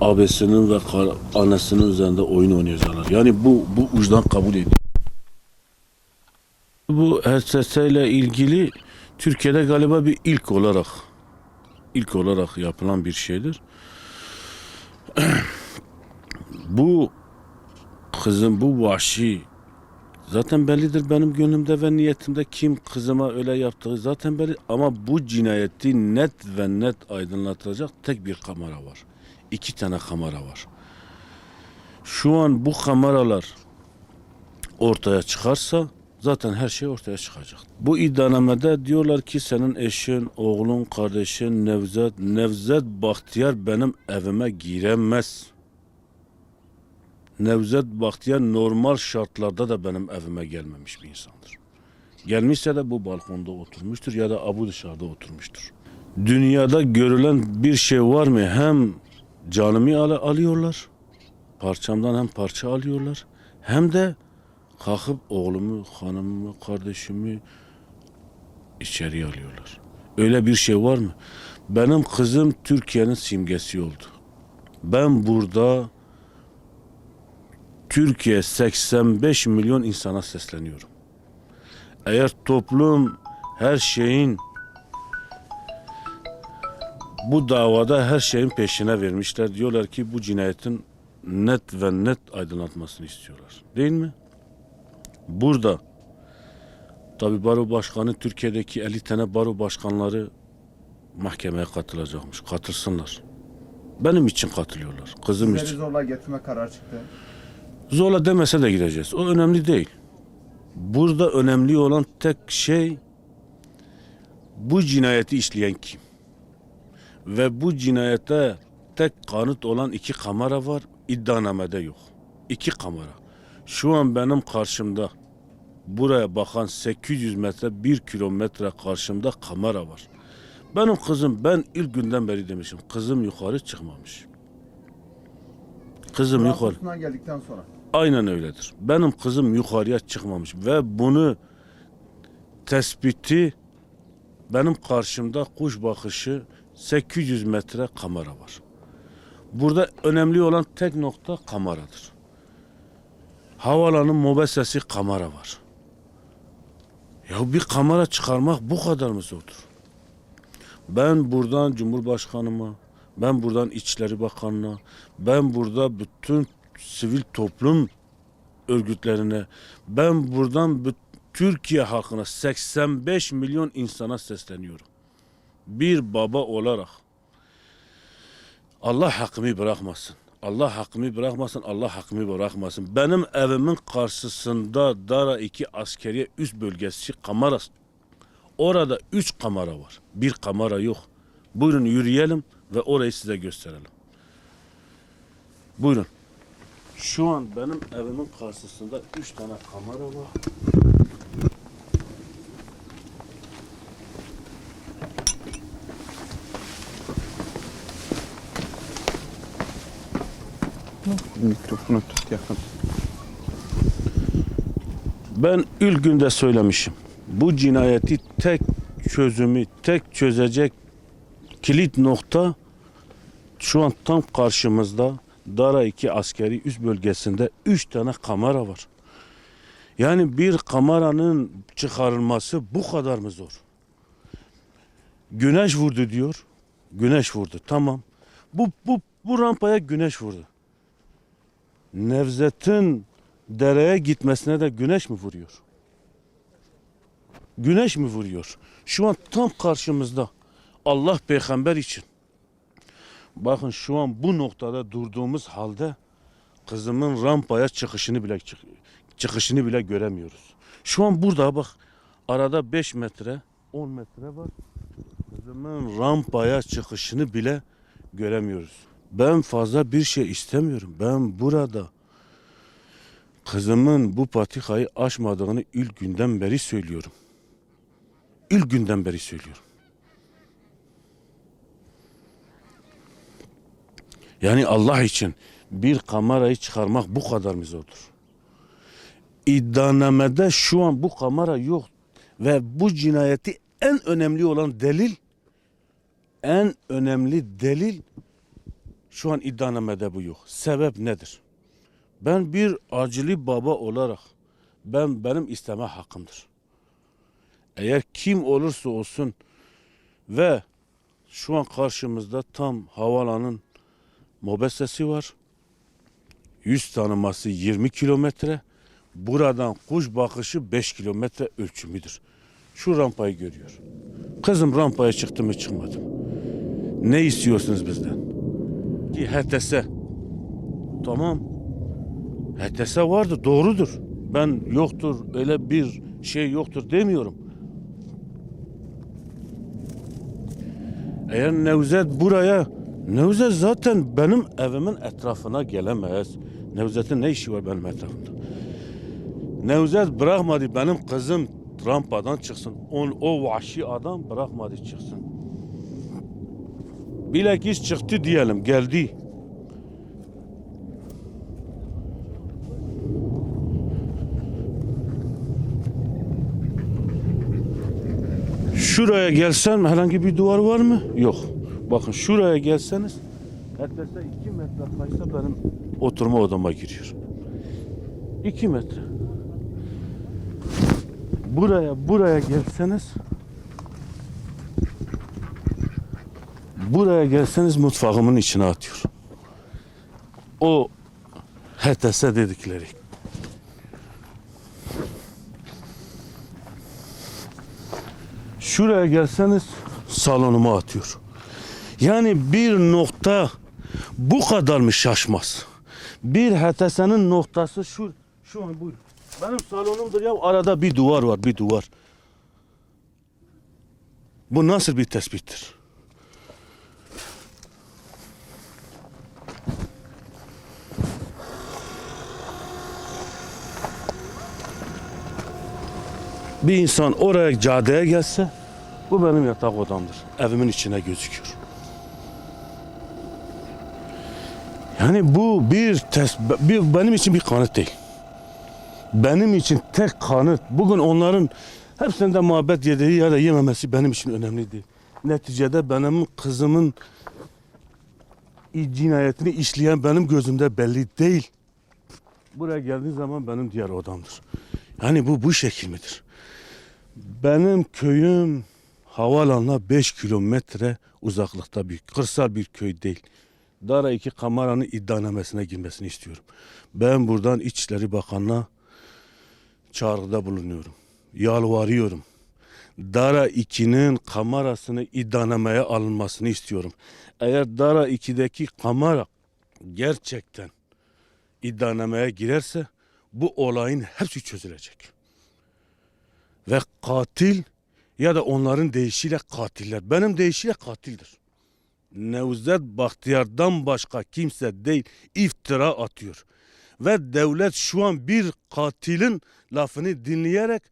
abesinin ve annesinin üzerinde oyun oynayacaklar. Yani bu bu uçtan kabul ediyor. Bu HSS ile ilgili Türkiye'de galiba bir ilk olarak ilk olarak yapılan bir şeydir. bu kızım bu vahşi zaten bellidir benim gönlümde ve niyetimde kim kızıma öyle yaptığı zaten belli ama bu cinayeti net ve net aydınlatacak tek bir kamera var. İki tane kamera var. Şu an bu kameralar ortaya çıkarsa zaten her şey ortaya çıkacak. Bu iddianamede diyorlar ki senin eşin, oğlun, kardeşin Nevzat, Nevzat Bahtiyar benim evime giremez. Nevzat Bahtiyar normal şartlarda da benim evime gelmemiş bir insandır. Gelmişse de bu balkonda oturmuştur ya da abu dışarıda oturmuştur. Dünyada görülen bir şey var mı? Hem canımı al- alıyorlar, parçamdan hem parça alıyorlar, hem de kalkıp oğlumu, hanımımı, kardeşimi içeriye alıyorlar. Öyle bir şey var mı? Benim kızım Türkiye'nin simgesi oldu. Ben burada Türkiye 85 milyon insana sesleniyorum. Eğer toplum her şeyin bu davada her şeyin peşine vermişler. Diyorlar ki bu cinayetin net ve net aydınlatmasını istiyorlar. Değil mi? Burada tabi baro başkanı Türkiye'deki 50 tane baro başkanları mahkemeye katılacakmış. Katılsınlar. Benim için katılıyorlar. Kızım için. Sizleri zorla getirme kararı çıktı. Zorla demese de gideceğiz. O önemli değil. Burada önemli olan tek şey bu cinayeti işleyen kim? Ve bu cinayete tek kanıt olan iki kamera var. İddianamede yok. İki kamera. Şu an benim karşımda buraya bakan 800 metre 1 kilometre karşımda kamera var. Benim kızım ben ilk günden beri demişim. Kızım yukarı çıkmamış. Kızım yukarı. Geldikten sonra. Aynen öyledir. Benim kızım yukarıya çıkmamış ve bunu tespiti benim karşımda kuş bakışı 800 metre kamera var. Burada önemli olan tek nokta kameradır. Havalanın mobesesi kamera var. Ya bir kamera çıkarmak bu kadar mı zordur? Ben buradan Cumhurbaşkanıma, ben buradan İçişleri Bakanı'na, ben burada bütün sivil toplum örgütlerine, ben buradan Türkiye halkına 85 milyon insana sesleniyorum. Bir baba olarak Allah hakkımı bırakmasın. Allah hakkımı bırakmasın, Allah hakkımı bırakmasın. Benim evimin karşısında Dara 2 askeriye üst bölgesi kamera. Orada 3 kamera var. Bir kamera yok. Buyurun yürüyelim ve orayı size gösterelim. Buyurun. Şu an benim evimin karşısında üç tane kamera var. Mikrofonu tut yakın. Ben ilk günde söylemişim. Bu cinayeti tek çözümü, tek çözecek kilit nokta şu an tam karşımızda Dara 2 askeri üst bölgesinde 3 tane kamera var. Yani bir kameranın çıkarılması bu kadar mı zor? Güneş vurdu diyor. Güneş vurdu. Tamam. Bu bu bu rampaya güneş vurdu. Nevzet'in dereye gitmesine de güneş mi vuruyor? Güneş mi vuruyor? Şu an tam karşımızda. Allah peygamber için. Bakın şu an bu noktada durduğumuz halde kızımın rampaya çıkışını bile çık- çıkışını bile göremiyoruz. Şu an burada bak arada 5 metre 10 metre var. Kızımın rampaya çıkışını bile göremiyoruz. Ben fazla bir şey istemiyorum. Ben burada kızımın bu patikayı aşmadığını ilk günden beri söylüyorum. İlk günden beri söylüyorum. Yani Allah için bir kamerayı çıkarmak bu kadar mı zordur? İddianamede şu an bu kamera yok ve bu cinayeti en önemli olan delil en önemli delil Şu an iddianamede bu yok. Sebep nedir? Ben bir acili baba olarak ben benim isteme hakkımdır. Eğer kim olursa olsun ve şu an karşımızda tam havalanın mobesesi var. Yüz tanıması 20 kilometre. Buradan kuş bakışı 5 kilometre ölçümüdür. Şu rampayı görüyor. Kızım rampaya çıktı mı çıkmadı mı? Ne istiyorsunuz bizden? Ki HTS. Tamam. HTS vardı doğrudur. Ben yoktur öyle bir şey yoktur demiyorum. Eğer Nevzat buraya Nevzat zaten benim evimin etrafına gelemez. Nevzat'ın ne işi var benim etrafımda? Nevzat bırakmadı benim kızım rampadan çıksın. On, o vahşi adam bırakmadı çıksın. Bilakis çıktı diyelim geldi. Şuraya gelsem herhangi bir duvar var mı? Yok. Bakın şuraya gelseniz neredeyse iki metre kaysa benim oturma odama giriyor. İki metre. Buraya buraya gelseniz buraya gelseniz mutfağımın içine atıyor. O HTS dedikleri. Şuraya gelseniz salonuma atıyor. Yani bir nokta bu kadar mı şaşmaz? Bir HTS'nin noktası şu şu an buyur. Benim salonumdur ya arada bir duvar var bir duvar. Bu nasıl bir tespittir? Bir insan oraya caddeye gelse bu benim yatak odamdır. Evimin içine gözüküyor. Yani bu bir, tes bir benim için bir kanıt değil. Benim için tek kanıt. Bugün onların hepsinde muhabbet yediği ya da yememesi benim için önemli değil. Neticede benim kızımın cinayetini işleyen benim gözümde belli değil. Buraya geldiği zaman benim diğer odamdır. Yani bu bu şekil midir? Benim köyüm havalanına 5 kilometre uzaklıkta bir kırsal bir köy değil. Dara iki kameranın iddianamesine girmesini istiyorum. Ben buradan İçişleri Bakanı'na çağrıda bulunuyorum. Yalvarıyorum. Dara 2'nin kamerasını iddianameye alınmasını istiyorum. Eğer Dara 2'deki kamera gerçekten iddianameye girerse bu olayın hepsi çözülecek. Ve katil ya da onların deyişiyle katiller. Benim deyişiyle katildir. Nevzat Bahtiyar'dan başka kimse değil iftira atıyor. Ve devlet şu an bir katilin lafını dinleyerek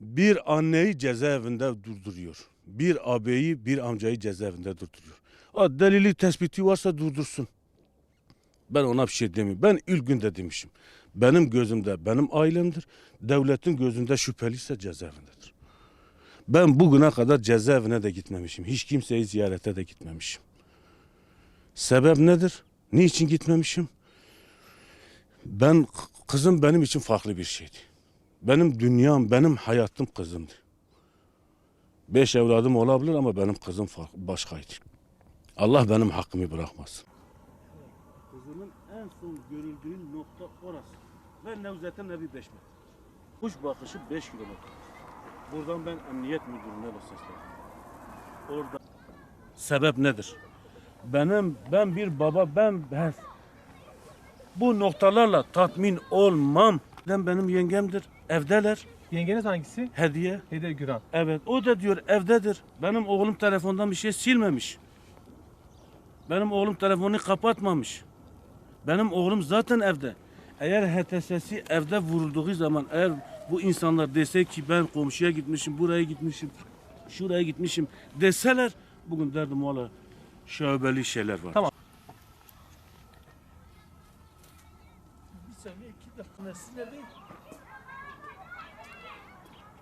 bir anneyi cezaevinde durduruyor. Bir abeyi bir amcayı cezaevinde durduruyor. Ha, delili tespiti varsa durdursun. Ben ona bir şey demiyorum. Ben ilk günde demişim. Benim gözümde benim ailemdir. Devletin gözünde şüpheliyse cezaevindedir. Ben bugüne kadar cezaevine de gitmemişim. Hiç kimseyi ziyarete de gitmemişim. Sebep nedir? Niçin gitmemişim? Ben kızım benim için farklı bir şeydi. Benim dünyam, benim hayatım kızımdı. Beş evladım olabilir ama benim kızım başkaydı. Allah benim hakkımı bırakmasın. Kızımın en son görüldüğü nokta orası. Ve Nevzat'ın evi 5 metre. Kuş bakışı 5 kilometre. Buradan ben emniyet müdürüne de seslendim. Orada sebep nedir? Benim ben bir baba ben, ben bu noktalarla tatmin olmam. Ben benim yengemdir. Evdeler. Yengeniz hangisi? Hediye. Hediye Güran. Evet o da diyor evdedir. Benim oğlum telefondan bir şey silmemiş. Benim oğlum telefonu kapatmamış. Benim oğlum zaten evde. Eğer HTS'si evde vurulduğu zaman eğer bu insanlar dese ki ben komşuya gitmişim, buraya gitmişim, şuraya gitmişim deseler bugün derdim valla şöbeli şeyler var. Tamam. Bir saniye iki dakika Nesli nerede?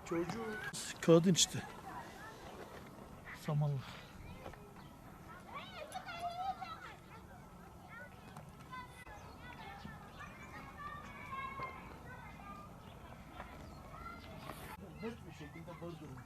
Çocuğu kadın işte. Samanlı. net bir şekilde bozdurun.